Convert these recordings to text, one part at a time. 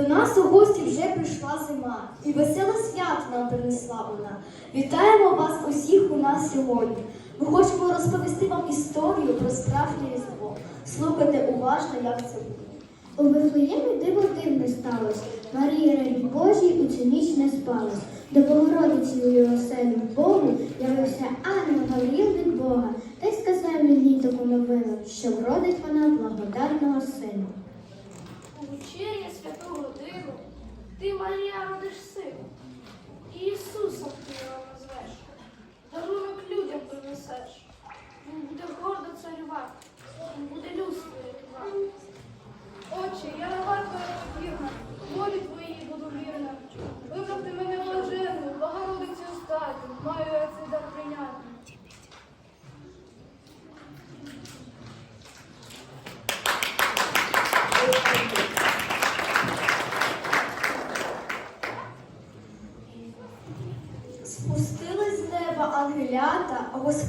До нас у гості вже прийшла зима, і веселе свято нам принесла вона. Вітаємо вас усіх у нас сьогодні. Ми хочемо розповісти вам історію про справжнє різдво. Слухайте уважно, як це буде. У Вифлеємі диво дивне сталося. Марія раді Божій у цю ніч не спалась. До Богородиці у його Богу явився ангел Гавріл Бога, та й сказав їй таку новину, що вродить вона благодатного сина. У вечері святу годину ти, Марія, родиш сина. Ісусом ти його назвеш. Дарунок людям принесеш. Він буде гордо царювати, він буде людство рятувати. Отче, я не варта вірна, волі твоїй буду вірна. Вибрав ти мене блаженну, Богородицю стати, маю я цей дар прийняти. você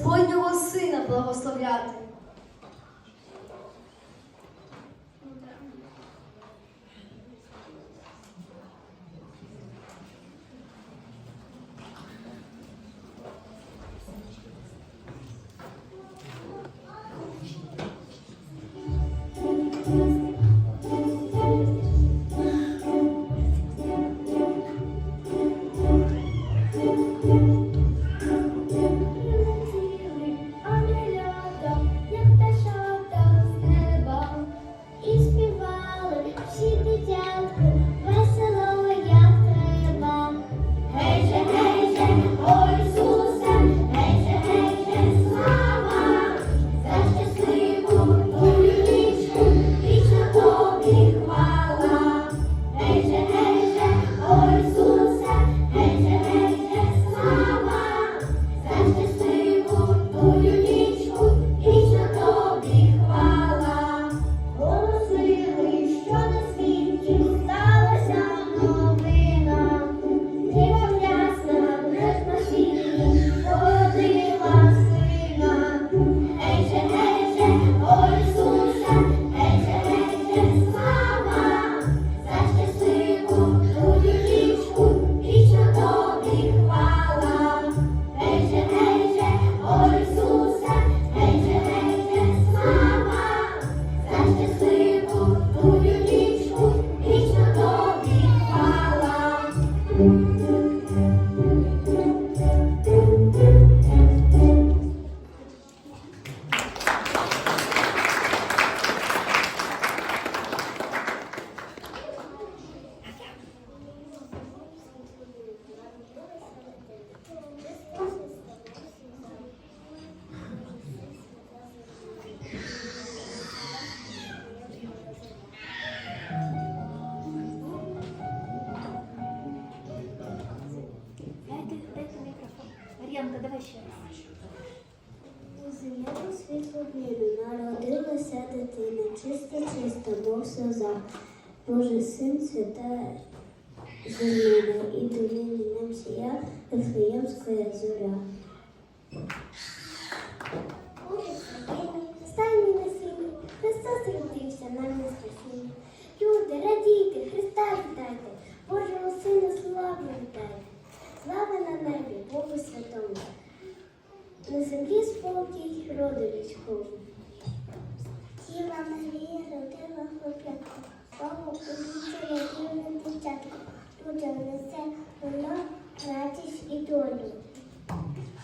давай ще раз. У землі світло днину народилася дитина, чиста, чиста, Бог сльоза, Божий син свята земля, і долини нам сія Вифлеємська зоря. Стані на сині, Христос родився нам на спасіння. Люди, радійте, Христа вітайте, Божого Сина славу вітайте. Слава на небі, Богу святому. На землі спокій роду людському. Діва Марія родила хлоп'ятку, Богу повітря рівним початку. Людям несе воно радість і долю.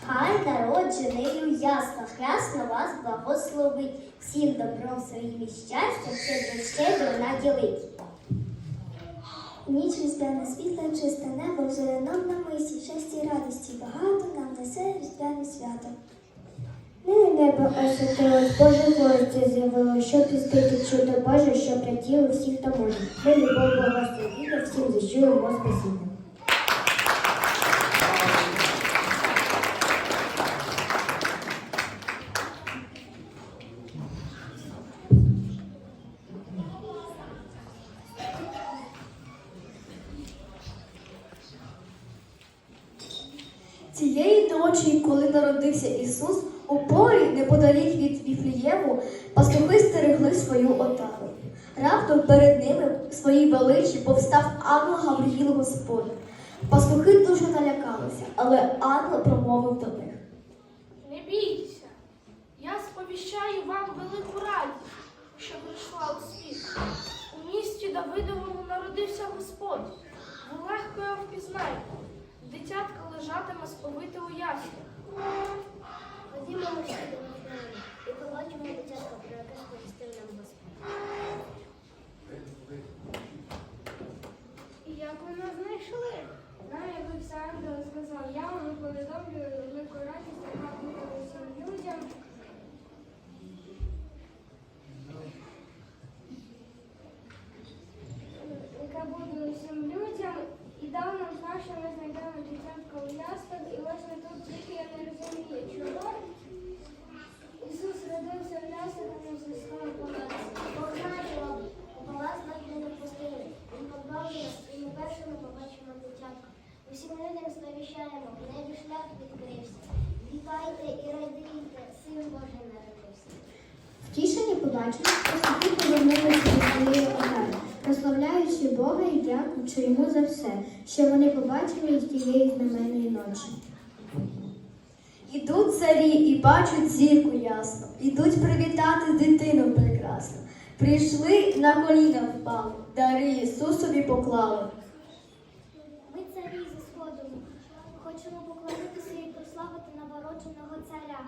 Хай народ женею ясно, хрясно вас благословить, всім добром своїм і щастям щедро щедро наділить. Ніч різдвяне світла, чисте небо, зоряном на мисі, щастя і радості багато нам несе різдвяне свято. Не небо освятилось, Боже гості з'явило, щоб пістити чудо Боже, що раділи всіх, хто може. Ми любов благословіння, всім зачуємо спасіння. Цієї ночі, коли народився Ісус, у полі неподалік від Віфлієму пастухи стерегли свою отару. Раптом перед ними в своїй величі повстав ангел Гавриїл Господь. Пастухи дуже налякалися, але ангел промовив до них. Не бійтеся, я сповіщаю вам велику радість, що прийшла у світ. У місті Давидовому народився Господь. Ви легко його впізнаєте. Дитятка лежатиме сповите у яслах. Ходімо ми всі до Вифлеєму і побачимо дитятко, про яке сповістив нам Господь. І як ви нас знайшли? Нам якийсь ангел сказав, я вам повідомлю велику радість, яка буде усім людям. Яка буде усім людям, і дав нам знак, що ми знайдемо дитятка у яслах, і ось ми тут тільки я не розумію, чого. Ісус родився в яслах, а не зіслав палаці. Бог знає, що у палац нас не допустили. Він позбавив нас, і ми першими побачимо дитятка. Усім людям сповіщаємо, в небі шлях відкрився. Вітайте і радійте, син Божий народився. Побачили, пастухи повернулися до своєї отари, прославляючи Бога і дякуючи йому за все, що вони побачили з тієї знаменної ночі. Ідуть царі і бачать зірку ясно, ідуть привітати дитину прекрасну. Прийшли на коліна впали, дари Ісусові поклали. Ми царі зі сходу. Хочемо поклонитися і прославити новородженого царя.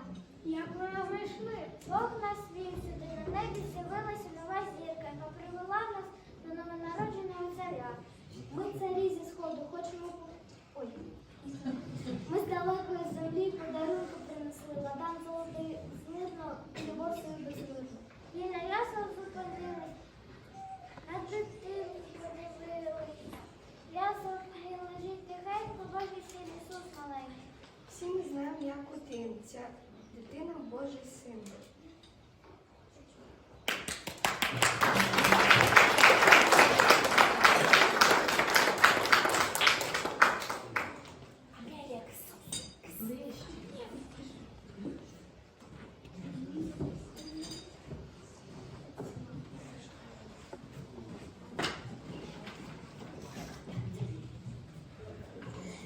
Як ви нас знайшли? Бог нас вів сюди на небі, з'явилася нова зірка, яка привела нас до новонародженого царя. Ми царі зі сходу, хочемо Ой. Ми з далекої землі подарунку принесли, ладан золотий змирно, любов свою безмирно. І на ясел зупинились, на дитину подивились. Ясел лежить тихенько, син Ісус маленький. Всі ми знаємо, як один. Дитина Божий син.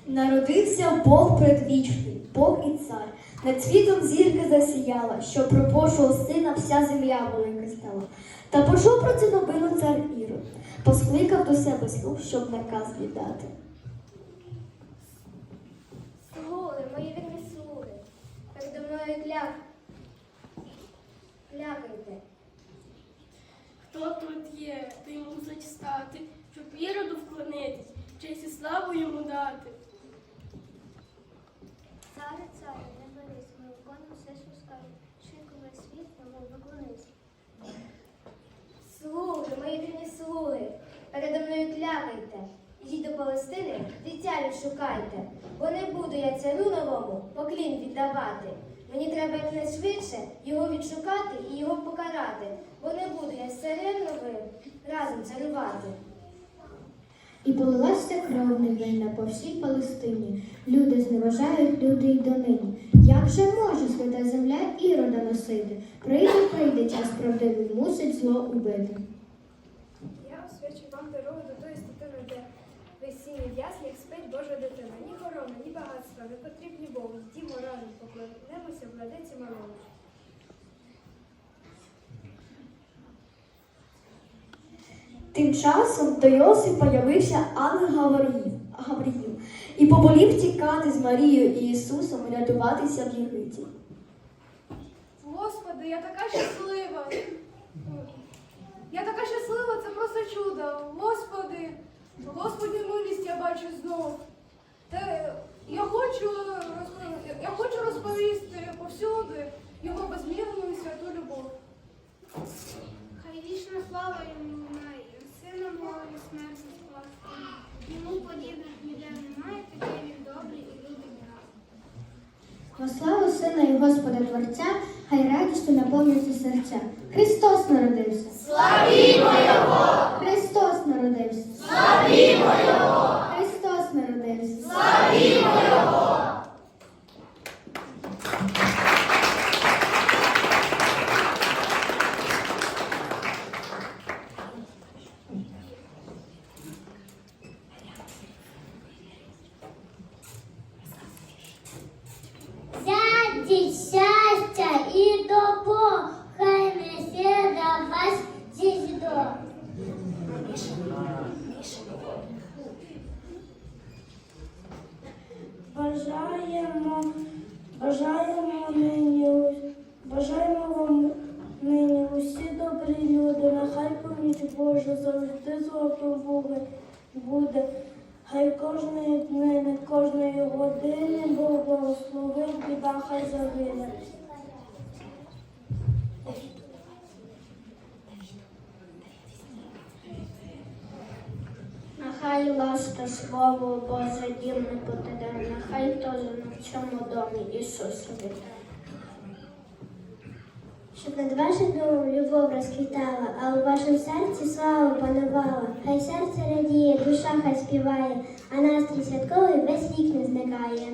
Народився Бог предвічний, Бог і цар. Над світом зірка засіяла, що про Божого сина вся земля велика стала. Та почув про цю новину цар Ірод, поскликав до себе слуг, щоб наказ віддати. Слуги, мої вірні слуги, передо мною кляк. Клякайте. Хто тут є, той мусить стати, щоб іроду вклонитись, честь і славу йому дати. Царе, царе, не борись, ми виконуємо все, що скажуть. Швидко весь світ тому виконується. Слуги, мої вірні слуги, передо мною клякайте. Йдіть до Палестини, дитя відшукайте, бо не буду я царю новому поклін віддавати. Мені треба якнайшвидше його відшукати і його покарати, бо не буду я з царем новим разом царювати. І полилася кров невинна по всій Палестині. Люди зневажають люди й донині. Як же може свята земля ірода носити? Прийде, прийде час правдивий, мусить зло убити. Освячу вам дорогу до тої статини, де весінні в яслях спить Божа дитина. Ні корона, ні багатства, не потрібні Богу. Йдімо разом, поклонемося владиці Марону. Тим часом до Йосипа явився ангел Гавриїл і поболів тікати з Марією і Ісусом і рятуватися в Єгипті. Господи, я така щаслива. Я така щаслива, це просто чудо. Господи, Господи, милість я бачу знов. Та я хочу, я хочу розповісти повсюди його безмірну і святу любов. Хай вічна слава йому лунає, сина і смерті спасти. Йому подібних ніде немає, такий він добрий і любить нас. Во славу Сина і Господа Творця, хай радістю наповнюються серця. Христос народився. Славімо Його! Христос народився. Славімо Його! Христос народився. Бажаємо, бажаємо нині, бажаємо вам нині усі добрі люди, поміч Божа завжди з вами буде. Хай кожної днини, кожної години Бог благословить, біда хай загине. Нехай ласка слово Боже дім не потеде, нехай теж на цьому домі Ісус вітає. Щоб над вашим домом любов розквітала, а у вашому серці слава панувала. Хай серце радіє, душа хай співає, а настрій святковий весь вік не зникає.